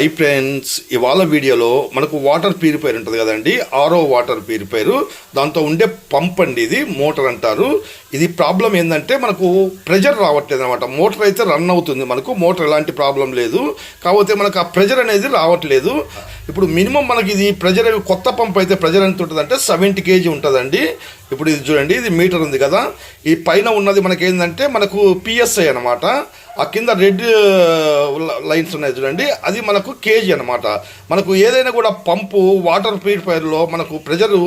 I friends ఇవాళ వీడియోలో మనకు వాటర్ ప్యూరిఫైర్ ఉంటుంది కదండి ఆరో వాటర్ ప్యూరిఫైర్ దాంతో ఉండే పంప్ అండి ఇది మోటార్ అంటారు. ఇది ప్రాబ్లం ఏంటంటే మనకు ప్రెజర్ రావట్లేదు అనమాట మోటార్ అయితే రన్ అవుతుంది మనకు మోటార్ ఎలాంటి ప్రాబ్లం లేదు. కాకపోతే మనకు ఆ ప్రెజర్ అనేది రావట్లేదు. ఇప్పుడు మినిమం మనకి ఇది ప్రెజర్ కొత్త పంప్ అయితే ప్రెజర్ ఎంత ఉంటుంది అంటే సెవెంటీ కేజీ ఉంటుందండి. ఇప్పుడు ఇది చూడండి ఇది మీటర్ ఉంది కదా. ఈ పైన ఉన్నది మనకి ఏంటంటే మనకు పిఎస్ఐ అనమాట ఆ కింద రెడ్ లైన్స్ ఉన్నాయి చూడండి. అది మనకు కేజీ అనమాట మనకు ఏదైనా కూడా పంపు వాటర్ ప్యూరిఫైర్లో మనకు ప్రెజరు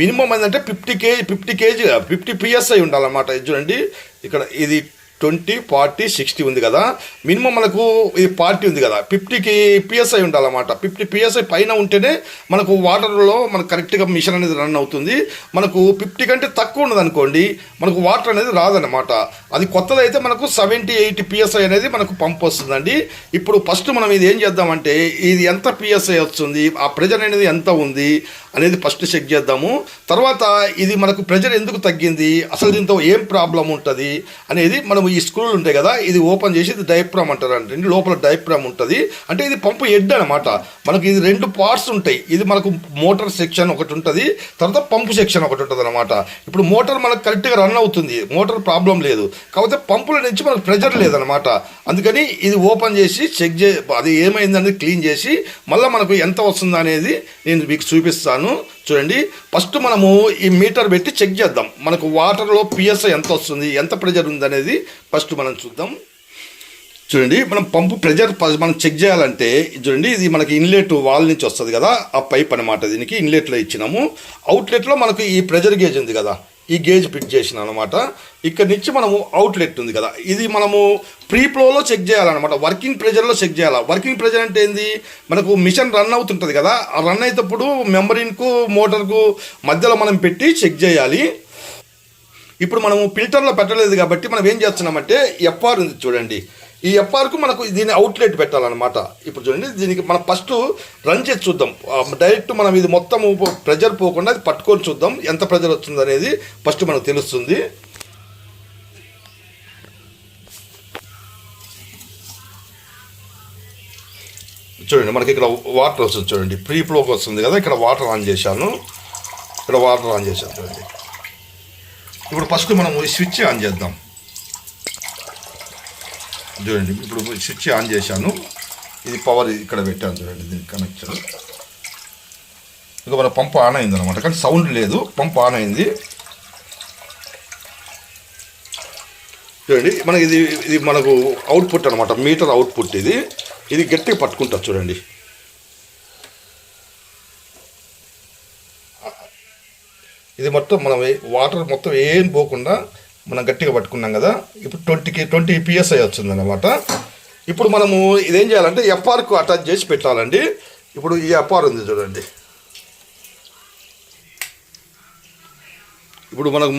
మినిమం ఏంటంటే fifty KG fifty KG fifty PSI ఉండాలన్నమాట. ఇది చూడండి. ఇక్కడ ఇది ట్వంటీ ఫార్టీ సిక్స్టీ ఉంది కదా. మినిమం మనకు ఇది ఫార్టీ ఉంది కదా. ఫిఫ్టీకి పిఎస్ఐ ఉండాలన్నమాట. ఫిఫ్టీ పిఎస్ఐ పైన ఉంటేనే మనకు వాటర్లో మనకు కరెక్ట్గా మిషన్ అనేది రన్ అవుతుంది. మనకు ఫిఫ్టీ కంటే తక్కువ ఉన్నది అనుకోండి మనకు వాటర్ అనేది రాదనమాట అది కొత్తది అయితే మనకు సెవెంటీ ఎయిటీ పిఎస్ఐ అనేది మనకు పంప్ వస్తుందండి. ఇప్పుడు ఫస్ట్ మనం ఇది ఏం చేద్దామంటే ఇది ఎంత పిఎస్ఐ వస్తుంది ఆ ప్రెజర్ అనేది ఎంత ఉంది అనేది ఫస్ట్ చెక్ చేద్దాము. తర్వాత ఇది మనకు ప్రెజర్ ఎందుకు తగ్గింది అసలు దీంతో ఏం ప్రాబ్లం ఉంటుంది అనేది మనం ఈ స్క్రూలు ఉంటాయి కదా ఇది ఓపెన్ చేసి ఇది డైప్రామ్ అంటారు అంటే లోపల డైప్రామ్ ఉంటుంది. అంటే ఇది పంపు హెడ్ అనమాట మనకి ఇది రెండు పార్ట్స్ ఉంటాయి. ఇది మనకు మోటార్ సెక్షన్ ఒకటి ఉంటుంది తర్వాత పంపు సెక్షన్ ఒకటి ఉంటుంది అనమాట ఇప్పుడు మోటార్ మనకు కరెక్ట్గా రన్ అవుతుంది. మోటార్ ప్రాబ్లం లేదు. కాకపోతే పంపుల నుంచి మనకు ప్రెజర్ లేదనమాట అందుకని ఇది ఓపెన్ చేసి చెక్ చే అది ఏమైందనేది క్లీన్ చేసి మళ్ళీ మనకు ఎంత వస్తుంది అనేది నేను మీకు చూపిస్తాను. చూడండి. ఫస్ట్ మనము ఈ మీటర్ పెట్టి చెక్ చేద్దాం. మనకు వాటర్లో పిఎస్ఐ ఎంత వస్తుంది ఎంత ప్రెజర్ ఉంది అనేది ఫస్ట్ మనం చూద్దాం. చూడండి మనం పంపు ప్రెజర్ ప- మనం చెక్ చేయాలంటే చూడండి ఇది మనకి ఇన్లెట్ వాల్ నుంచి వస్తుంది కదా ఆ పైప్ అనమాట దీనికి ఇన్లెట్లో ఇచ్చినాము. అవుట్లెట్లో మనకు ఈ ప్రెజర్ గేజ్ ఉంది కదా ఈ గేజ్ ఫిట్ చేసిన అనమాట ఇక్కడ నుంచి మనము అవుట్లెట్ ఉంది కదా. ఇది మనము ప్రీ ఫ్లోలో చెక్ చేయాలన్నమాట. వర్కింగ్ ప్రెజర్లో చెక్ చేయాలి? వర్కింగ్ ప్రెజర్ అంటే ఏంది? మనకు మిషన్ రన్ అవుతుంటుంది కదా. ఆ రన్ అయినప్పుడు మెమరీన్కు మోటార్కు మధ్యలో మనం పెట్టి చెక్ చేయాలి. ఇప్పుడు మనము ఫిల్టర్లో పెట్టలేదు కాబట్టి మనం ఏం చేస్తున్నామంటే ఎఫ్ఆర్ ఉంది చూడండి. ఈ ఎఫ్ఆర్కు మనకు దీని అవుట్లెట్ పెట్టాలన్నమాట. ఇప్పుడు చూడండి దీనికి మనం ఫస్ట్ రన్ చేసి చూద్దాం. డైరెక్ట్ మనం ఇది మొత్తం ప్రెజర్ పోకుండా అది పట్టుకొని చూద్దాం. ఎంత ప్రెజర్ వస్తుంది అనేది ఫస్ట్ మనకు తెలుస్తుంది. చూడండి మనకి ఇక్కడ వాటర్ వస్తుంది చూడండి. ప్రీ ఫ్లోకి వస్తుంది కదా ఇక్కడ వాటర్ ఆన్ చేశాను. ఇక్కడ వాటర్ ఆన్ చేశాను చూడండి. ఇప్పుడు ఫస్ట్ మనం స్విచ్ ఆన్ చేద్దాం. చూడండి. ఇప్పుడు స్విచ్ ఆన్ చేశాను. ఇది పవర్ ఇక్కడ పెట్టాను చూడండి దీనికి కనెక్షన్ ఇక మన పంపు ఆన్ అయింది అనమాట కానీ సౌండ్ లేదు. పంపు ఆన్ అయింది. చూడండి మనకి ఇది ఇది మనకు అవుట్పుట్ అనమాట మీటర్ అవుట్పుట్ ఇది. ఇది గట్టిగా పట్టుకుంటారు చూడండి. ఇది మొత్తం మనం వాటర్ మొత్తం ఏం పోకుండా మనం గట్టిగా పట్టుకున్నాం కదా ఇప్పుడు ట్వంటీకి ట్వంటీ పిఎస్ఐ వచ్చింది అనమాట ఇప్పుడు మనము ఇదేం చేయాలంటే ఎఫ్ఆర్కు అటాచ్ చేసి పెట్టాలండి. ఇప్పుడు ఈ ఎఫ్ఆర్ ఉంది చూడండి. ఇప్పుడు మనకు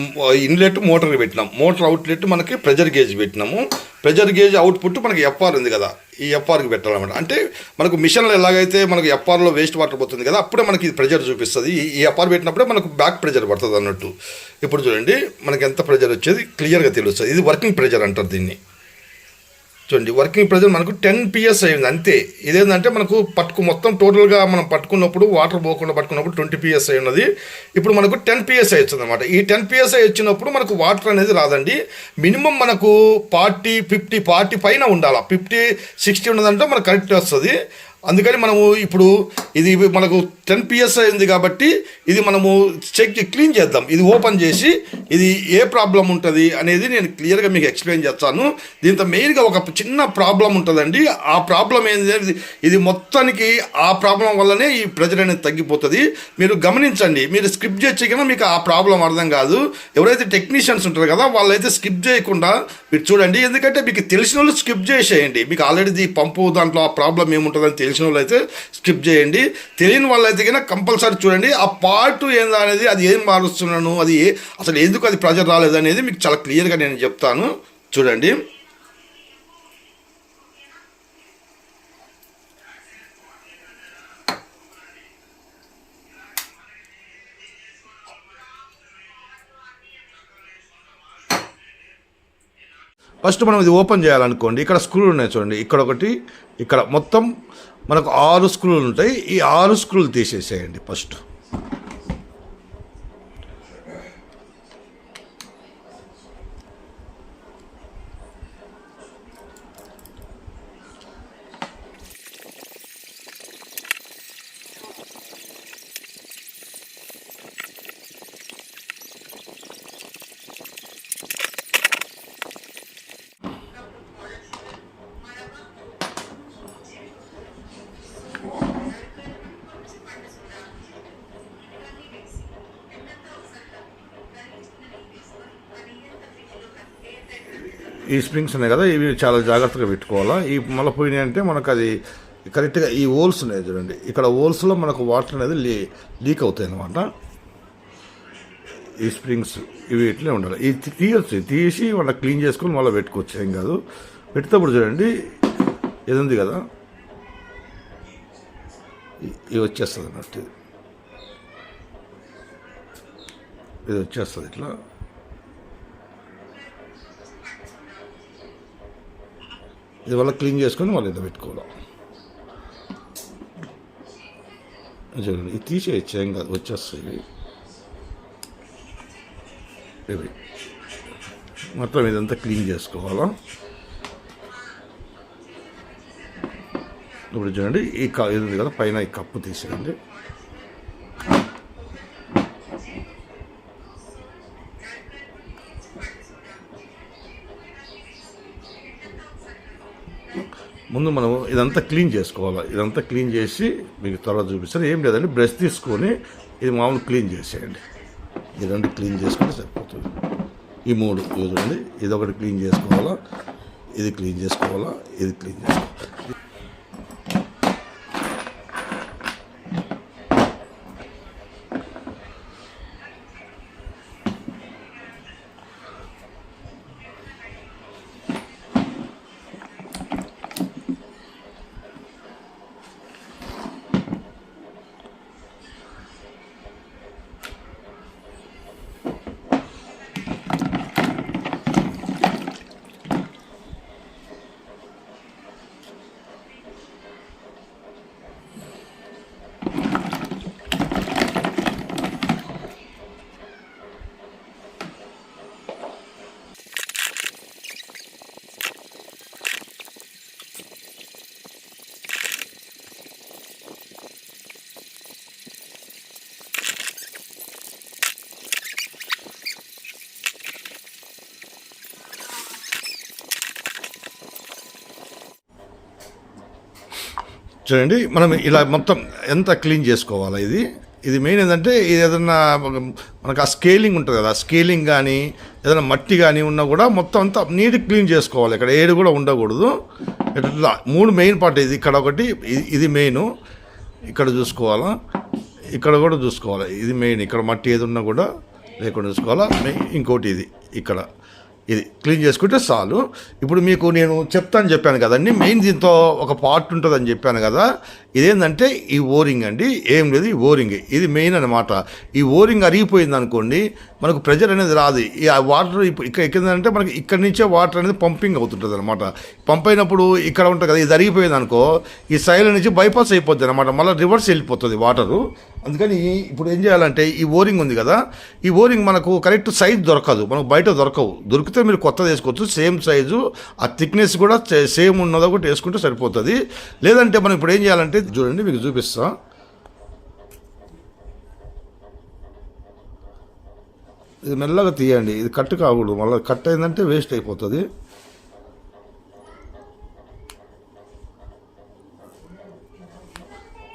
ఇన్లెట్ మోటార్ పెట్టినాం. మోటార్ అవుట్లెట్ మనకి ప్రెజర్ గేజ్ పెట్టినాము. ప్రెజర్ గేజ్ అవుట్పుట్ మనకి ఎఫ్ఆర్ ఉంది కదా. ఈ ఎఫ్ఆర్కి పెట్టాలన్నమాట. అంటే మనకు మిషన్లో ఎలాగైతే మనకు ఎఫ్ఆర్లో వేస్ట్ వాటర్ పోతుంది కదా అప్పుడే మనకి ఇది ప్రెజర్ చూపిస్తుంది. ఈ- ఈ ఎఫ్ఆర్ పెట్టినప్పుడే మనకు బ్యాక్ ప్రెజర్ పడుతుంది అన్నట్టు. ఇప్పుడు చూడండి మనకి ఎంత ప్రెజర్ వచ్చేది? క్లియర్గా తెలుస్తుంది. ఇది వర్కింగ్ ప్రెజర్ అంటారు దీన్ని. చూడండి వర్కింగ్ ప్రెజర్ మనకు టెన్ పిఎస్ అయింది అంతే. ఇదేంటంటే మనకు పట్టుకు మొత్తం టోటల్గా మనం పట్టుకున్నప్పుడు వాటర్ పోకుండా పట్టుకున్నప్పుడు ట్వంటీ పిఎస్ అయి ఉన్నది. ఇప్పుడు మనకు టెన్ పిఎస్ వచ్చింది అనమాట ఈ టెన్ పిఎస్ వచ్చినప్పుడు మనకు వాటర్ అనేది రాదండి. మినిమం మనకు ఫార్టీ ఫిఫ్టీ ఫార్టీ పైన ఉండాలి. ఫిఫ్టీ సిక్స్టీ ఉన్నదంటే మనకు కరెక్ట్ వస్తుంది. అందుకని మనము ఇప్పుడు ఇది మనకు టెన్ పిఎస్ అయింది కాబట్టి ఇది మనము చెక్ క్లీన్ చేద్దాం. ఇది ఓపెన్ చేసి ఇది ఏ ప్రాబ్లం ఉంటుంది అనేది నేను క్లియర్గా మీకు ఎక్స్ప్లెయిన్ చేస్తాను. దీంతో మెయిన్గా ఒక చిన్న ప్రాబ్లం ఉంటుందండి. ఆ ప్రాబ్లం ఏంటి అనేది ఇది మొత్తానికి ఆ ప్రాబ్లం వల్లనే ఈ ప్రెజర్ అనేది తగ్గిపోతుంది. మీరు గమనించండి మీరు స్కిప్ చేయకుండా మీకు ఆ ప్రాబ్లం అర్థం కాదు. ఎవరైతే టెక్నీషియన్స్ ఉంటారు కదా వాళ్ళైతే స్కిప్ చేయకుండా మీరు చూడండి. ఎందుకంటే మీకు తెలిసిన వాళ్ళు స్కిప్ చేసేయండి. మీకు ఆల్రెడీ పంపు దాంట్లో ఆ ప్రాబ్లం ఏముంటుందని తెలిసిన వాళ్ళు అయితే స్కిప్ చేయండి. తెలియని వాళ్ళైతే కనుక కంపల్సరీ చూడండి. ఆ పార్ట్ ఏందా అనేది అది ఏం మారుస్తున్నాను అది అసలు ఏం ఎందుకు అది ప్రెజర్ రాలేదు అనేది మీకు చాలా క్లియర్గా నేను చెప్తాను. చూడండి. ఫస్ట్ మనం ఇది ఓపెన్ చేయాలనుకోండి. ఇక్కడ స్క్రూలు ఉన్నాయి చూడండి. ఇక్కడ ఒకటి ఇక్కడ మొత్తం మనకు ఆరు స్క్రూలు ఉంటాయి. ఈ ఆరు స్క్రూలు తీసేసేయండి ఫస్ట్ ఈ స్ప్రింగ్స్ ఉన్నాయి కదా ఇవి చాలా జాగ్రత్తగా పెట్టుకోవాలా? ఈ మళ్ళీ పోయినాయి అంటే మనకు అది కరెక్ట్గా ఈ హోల్స్ ఉన్నాయి చూడండి. ఇక్కడ హోల్స్లో మనకు వాటర్ అనేది లీ లీక్ అవుతాయి అన్నమాట. ఈ స్ప్రింగ్స్ ఇవి ఇట్లే ఉండాలి. ఇది తీయచ్చు తీసి మళ్ళీ క్లీన్ చేసుకొని మళ్ళీ పెట్టుకోవచ్చు ఏం కాదు. పెట్టేటప్పుడు చూడండి ఇది ఉంది కదా ఇది వచ్చేస్తుంది అన్నట్టు. ఇది వచ్చేస్తుంది ఇట్లా. ఇది వల్ల క్లీన్ చేసుకొని మళ్ళీ ఇలా పెట్టుకోవడం. చూడండి ఇది తీసేయచ్చు ఏం కాదు వచ్చేస్తాయి ఇవి. మొత్తం ఇదంతా క్లీన్ చేసుకోవాలా? ఇప్పుడు చూడండి ఈ క ఇది కదా పైన ఈ కప్పు తీసేయండి. ముందు మనం ఇదంతా క్లీన్ చేసుకోవాలి. ఇదంతా క్లీన్ చేసి మీకు తర్వాత చూపిస్తారు ఏం లేదండి బ్రష్ తీసుకొని ఇది మామూలు క్లీన్ చేసేయండి. ఈ రెండు క్లీన్ చేసుకుంటే సరిపోతుంది. ఈ మూడు యూజ్ చూడండి. ఇది ఒకటి క్లీన్ చేసుకోవాలా ఇది క్లీన్ చేసుకోవాలా ఇది క్లీన్ చేసుకోవాలి. చూడండి మనం ఇలా మొత్తం ఎంత క్లీన్ చేసుకోవాలి ఇది? ఇది మెయిన్ ఏంటంటే ఇది ఏదన్నా మనకు ఆ స్కేలింగ్ ఉంటుంది కదా స్కేలింగ్ కానీ ఏదైనా మట్టి కానీ ఉన్నా కూడా మొత్తం అంతా నీట్ క్లీన్ చేసుకోవాలి. ఇక్కడ ఏడు కూడా ఉండకూడదు. ఇట్లా మూడు మెయిన్ పార్ట్ ఇది. ఇక్కడ ఒకటి ఇది- మెయిన్. ఇక్కడ చూసుకోవాలా? ఇక్కడ కూడా చూసుకోవాలి. ఇది మెయిన్. ఇక్కడ మట్టి ఏది ఉన్నా కూడా లేకుండా చూసుకోవాలా. మెయిన్ ఇంకోటి ఇది. ఇక్కడ. ఇది క్లీన్ చేసుకుంటే చాలు. ఇప్పుడు మీకు నేను చెప్తాను చెప్పాను కదండి మెయిన్ దీంతో ఒక పార్ట్ ఉంటుందని చెప్పాను కదా. ఇదేంటంటే ఈ ఓరింగ్ అండి ఏం లేదు ఈ ఓరింగ్. ఇది మెయిన్ అనమాట ఈ ఓరింగ్ అరిగిపోయింది అనుకోండి మనకు ప్రెజర్ అనేది రాదు. ఈ ఆ వాటర్ ఇప్పుడు ఇక్కడ ఎక్కిందంటే మనకి ఇక్కడి నుంచే వాటర్ అనేది పంపింగ్ అవుతుంటుంది అనమాట పంప్ అయినప్పుడు ఇక్కడ ఉంటుంది కదా ఇది అరిగిపోయింది అనుకో ఈ సైడ్ నుంచి బైపాస్ అయిపోద్ది అనమాట మళ్ళీ రివర్స్ వెళ్ళిపోతుంది వాటరు. అందుకని ఇప్పుడు ఏం చేయాలంటే ఈ ఓరింగ్ ఉంది కదా ఈ ఓరింగ్ మనకు కరెక్ట్ సైజ్ దొరకదు. మనకు బయట దొరకవు. దొరికితే మీరు కొత్తది వేసుకోవచ్చు. సేమ్ సైజు ఆ థిక్నెస్ కూడా సేమ్ ఉన్నదో ఒకటి వేసుకుంటే సరిపోతుంది. లేదంటే మనం ఇప్పుడు ఏం చేయాలంటే చూడండి మీకు చూపిస్తాం. ఇది మెల్లగా తీయండి. ఇది కట్ కాకూడదు. మళ్ళీ కట్ అయిందంటే వేస్ట్ అయిపోతుంది.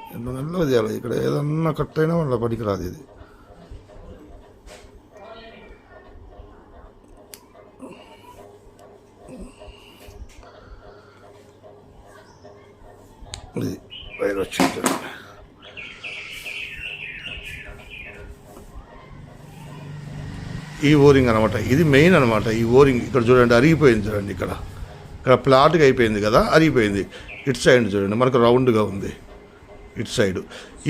ఎంత నెలలో చేయాలి ఇక్కడ ఏదన్నా కట్ అయినా మళ్ళీ పనికిరాదు ఇది ఇది వైర్ వచ్చింది ఈ ఓరింగ్ అనమాట ఇది మెయిన్ అనమాట ఈ ఓరింగ్ ఇక్కడ చూడండి అరిగిపోయింది చూడండి ఇక్కడ ఇక్కడ ప్లాట్గా అయిపోయింది కదా అరిగిపోయింది ఇటు సైడ్ చూడండి మనకు రౌండ్గా ఉంది ఇటు సైడు.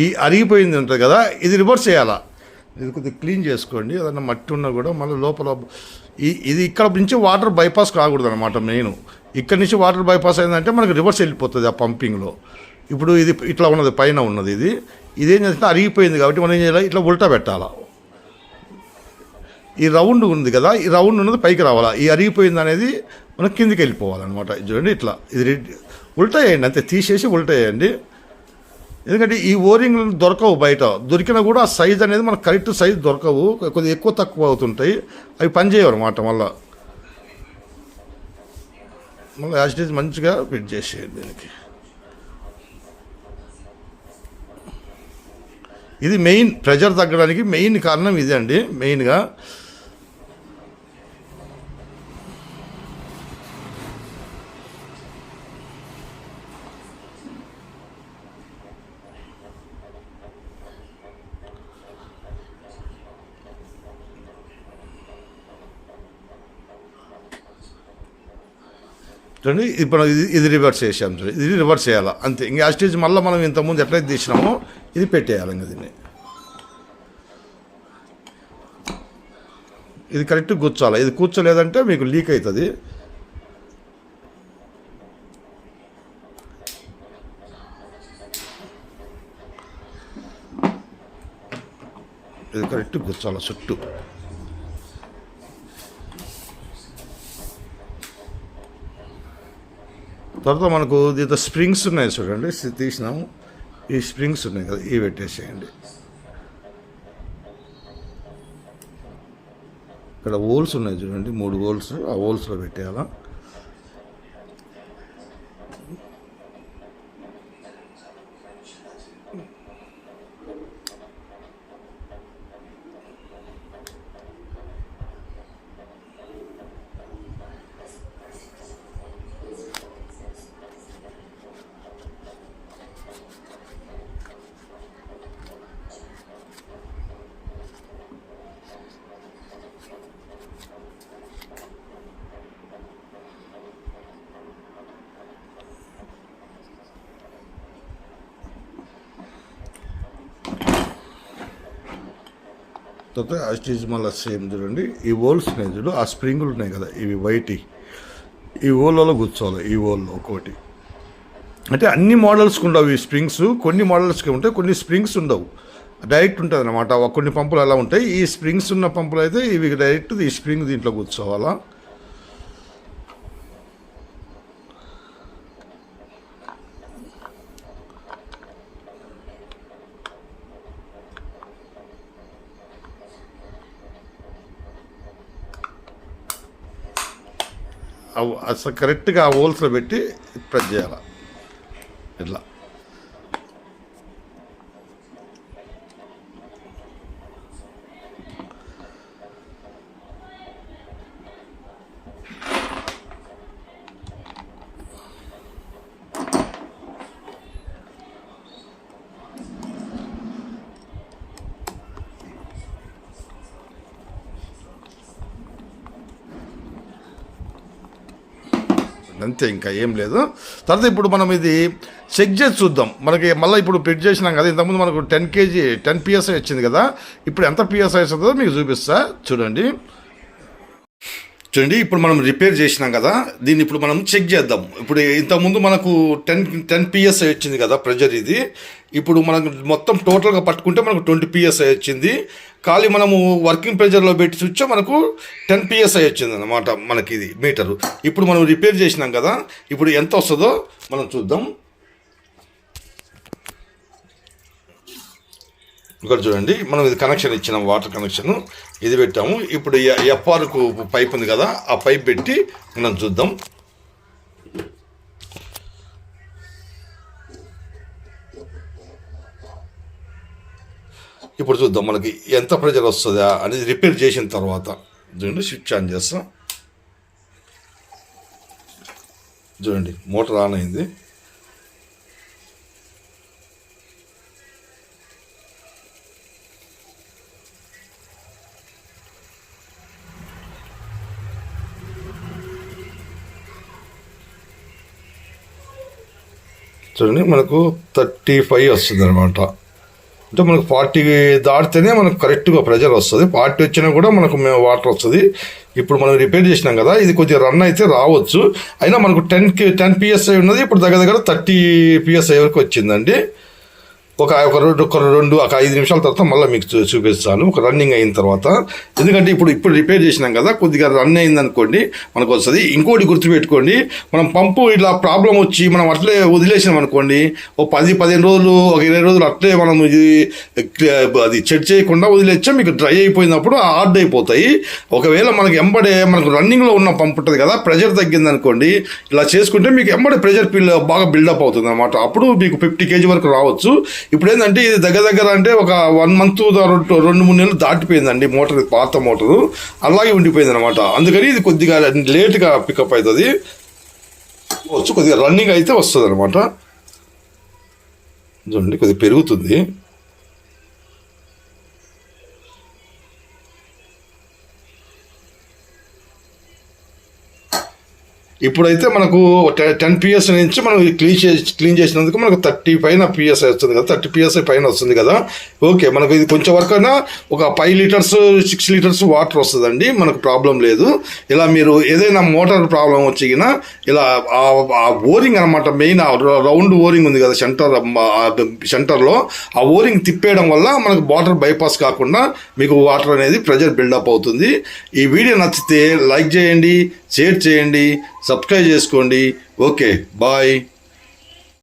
ఈ అరిగిపోయింది ఉంటుంది కదా ఇది రివర్స్ చేయాలా? ఇది కొద్దిగా క్లీన్ చేసుకోండి ఏదన్నా మట్టి ఉన్నా కూడా మళ్ళీ లోపల ఈ ఇది ఇక్కడ నుంచి వాటర్ బైపాస్ కాకూడదు అనమాట మెయిన్. ఇక్కడ నుంచి వాటర్ బైపాస్ అయిందంటే మనకి రివర్స్ వెళ్ళిపోతుంది ఆ పంపింగ్లో. ఇప్పుడు ఇది ఇట్లా ఉన్నది పైన ఉన్నది ఇది. ఇదేం చేస్తే అరిగిపోయింది కాబట్టి మనం ఏం చేయాలి ఇట్లా ఉల్టా పెట్టాలా. ఈ రౌండ్ ఉంది కదా ఈ రౌండ్ ఉన్నది పైకి రావాలా. ఈ అరిగిపోయింది అనేది మనం కిందికి వెళ్ళిపోవాలన్నమాట. ఇది చూడండి ఇట్లా ఇది ఉల్టా వేయండి అంతే తీసేసి ఉల్టా వేయండి ఎందుకంటే ఈ ఓరింగ్ దొరకవు బయట. దొరికినా కూడా ఆ సైజ్ అనేది మనకు కరెక్ట్ సైజ్ దొరకవు. కొద్దిగా ఎక్కువ తక్కువ అవుతుంటాయి. అవి పనిచేయవు అనమాట మళ్ళీ. మళ్ళీ యాసిటీస్ మంచిగా ఫిట్ చేసేయండి దీనికి. ఇది మెయిన్ ప్రెజర్ తగ్గడానికి మెయిన్ కారణం ఇదే అండి. మెయిన్గా చూడండి ఇప్పుడు ఇది ఇది రివర్స్ చేసాం చూడండి ఇది రివర్స్ చేయాలి? అంతే. ఇంకా ఆ స్టేజ్ మళ్ళీ మనం ఇంతకుముందు ఎట్లయితే తీసినామో ఇది పెట్టేయాలి ఇంకా దీన్ని. ఇది కరెక్ట్ కూర్చోాలి ఇది కూర్చోలేదంటే మీకు లీక్ అవుతుంది ఇది కరెక్ట్ కూర్చోాలి చుట్టూ. తర్వాత మనకు దీంతో స్ప్రింగ్స్ ఉన్నాయి చూడండి. తీసినాము ఈ స్ప్రింగ్స్ ఉన్నాయి కదా ఇవి పెట్టేసేయండి. ఇక్కడ హోల్స్ ఉన్నాయి చూడండి మూడు హోల్స్. ఆ హోల్స్లో పెట్టేయాలా? తర్వాత ఆ మళ్ళీ సేమ్ చూడండి. ఈ ఓల్స్ ఉన్నాయి చూడు ఆ స్ప్రింగులు ఉన్నాయి కదా ఇవి వైట్. ఈ ఓల్లో కూర్చోవాలి ఈ ఓల్లో ఒక్కోటి అంటే అన్ని మోడల్స్కి ఉండవు ఈ స్ప్రింగ్స్ కొన్ని మోడల్స్కి ఉంటాయి కొన్ని స్ప్రింగ్స్ ఉండవు. డైరెక్ట్ ఉంటుంది అనమాట కొన్ని పంపులు అలా ఉంటాయి. ఈ స్ప్రింగ్స్ ఉన్న పంపులు అయితే ఇవి డైరెక్ట్ ఈ స్ప్రింగ్ దీంట్లో కూర్చోవాలా? కరెక్ట్గా ఆ హోల్స్లో పెట్టి ప్రెస్ చేయాలి? ఇట్లా. అంతే ఇంకా ఏం లేదు. తర్వాత ఇప్పుడు మనం ఇది చెక్ చేసి చూద్దాం. మనకి మళ్ళీ ఇప్పుడు ఫిట్ చేసినాం కదా ఇంతకుముందు మనకు టెన్ కేజీ టెన్ పిఎస్ఐ వచ్చింది కదా ఇప్పుడు ఎంత పిఎస్ఐ వస్తుందో మీకు చూపిస్తా. చూడండి. చూడండి ఇప్పుడు మనం రిపేర్ చేసినాం కదా దీన్ని ఇప్పుడు మనం చెక్ చేద్దాం. ఇప్పుడు ఇంతకుముందు మనకు టెన్ టెన్ పిఎస్ఐ వచ్చింది కదా ప్రెజర్ ఇది. ఇప్పుడు మనకు మొత్తం టోటల్గా పట్టుకుంటే మనకు ట్వంటీ పిఎస్ఐ వచ్చింది. ఖాళీ మనము వర్కింగ్ ప్రెజర్లో పెట్టి చూచా మనకు టెన్ పిఎస్ఐ వచ్చింది అనమాట మనకి ఇది మీటరు ఇప్పుడు మనం రిపేర్ చేసినాం కదా ఇప్పుడు ఎంత వస్తుందో మనం చూద్దాం. ఇక్కడ చూడండి మనం ఇది కనెక్షన్ ఇచ్చినాం వాటర్ కనెక్షన్ ఇది పెట్టాము. ఇప్పుడు ఎఫ్ఆర్కు పైప్ ఉంది కదా ఆ పైప్ పెట్టి మనం చూద్దాం. ఇప్పుడు చూద్దాం మనకి ఎంత ప్రెజర్ వస్తుందా అనేది రిపేర్ చేసిన తర్వాత. చూడండి స్విచ్ ఆన్ చేస్తాం. చూడండి మోటార్ ఆన్ అయింది. చూడండి మనకు థర్టీ ఫైవ్ వస్తుంది అనమాట అంటే మనకు ఫార్టీ దాటితేనే మనకు కరెక్ట్గా ప్రెజర్ వస్తుంది. ఫార్టీ వచ్చినా కూడా మనకు మేము వాటర్ వస్తుంది. ఇప్పుడు మనం రిపేర్ చేసినాం కదా ఇది కొద్దిగా రన్ అయితే రావచ్చు. అయినా మనకు టెన్ టెన్ పిఎస్ఐ ఉన్నది ఇప్పుడు దగ్గర దగ్గర థర్టీ పిఎస్ఐ వరకు వచ్చిందండి. ఒక ఒక రెండు ఒక రెండు ఒక ఐదు నిమిషాల తర్వాత మళ్ళీ మీకు చూ- చూపిస్తాను. ఒక రన్నింగ్ అయిన తర్వాత. ఎందుకంటే ఇప్పుడు ఇప్పుడు రిపేర్ చేసినాం కదా కొద్దిగా రన్ అయింది అనుకోండి మనకు వస్తుంది ఇంకోటి గుర్తుపెట్టుకోండి మనం పంపు ఇట్లా ప్రాబ్లం వచ్చి మనం అట్లే వదిలేసినాం అనుకోండి ఓ పది పదిహేను రోజులు ఒక ఇరవై రోజులు అట్లే మనం ఇది అది చెక్ చేయకుండా వదిలేచ్చా మీకు డ్రై అయిపోయినప్పుడు హార్డ్ అయిపోతాయి. ఒకవేళ మనకి ఎంబడే మనకు రన్నింగ్లో ఉన్న పంపు ఉంటుంది కదా ప్రెషర్ తగ్గింది అనుకోండి ఇలా చేసుకుంటే మీకు ఎంబడే ప్రెషర్ బాగా బిల్డప్ అవుతుంది అనమాట అప్పుడు మీకు ఫిఫ్టీ కేజీ వరకు రావచ్చు. ఇప్పుడు ఏంటంటే ఇది దగ్గర దగ్గర అంటే ఒక వన్ మంత్ రెండు రెండు మూడు నెలలు దాటిపోయిందండి మోటార్ ఇది పాత మోటారు అలాగే ఉండిపోయింది అనమాట అందుకని ఇది కొద్దిగా లేట్గా పికప్ అవుతుంది వచ్చు కొద్దిగా రన్నింగ్ అయితే వస్తుంది అనమాట చూడండి కొద్దిగా పెరుగుతుంది. ఇప్పుడైతే మనకు టెన్ పిఎస్ నుంచి మనం క్లీన్ చేసి క్లీన్ చేసినందుకు మనకు థర్టీ పైన పిఎస్ వస్తుంది కదా థర్టీ పిఎస్ఐ పైన వస్తుంది కదా. ఓకే మనకు ఇది కొంచెం వరకు అయినా ఒక five litres six litres water వస్తుందండి మనకు ప్రాబ్లం లేదు. ఇలా మీరు ఏదైనా మోటార్ ప్రాబ్లం వచ్చినా ఇలా ఆ- ఆ ఓరింగ్ అనమాట మెయిన్ రౌండ్ ఓరింగ్ ఉంది కదా సెంటర్ సెంటర్లో ఆ ఓరింగ్ తిప్పేయడం వల్ల మనకు వాటర్ బైపాస్ కాకుండా మీకు వాటర్ అనేది ప్రెజర్ బిల్డప్ అవుతుంది. ఈ వీడియో నచ్చితే లైక్ చేయండి షేర్ చేయండి సబ్స్క్రైబ్ చేసుకోండి. Okay bye.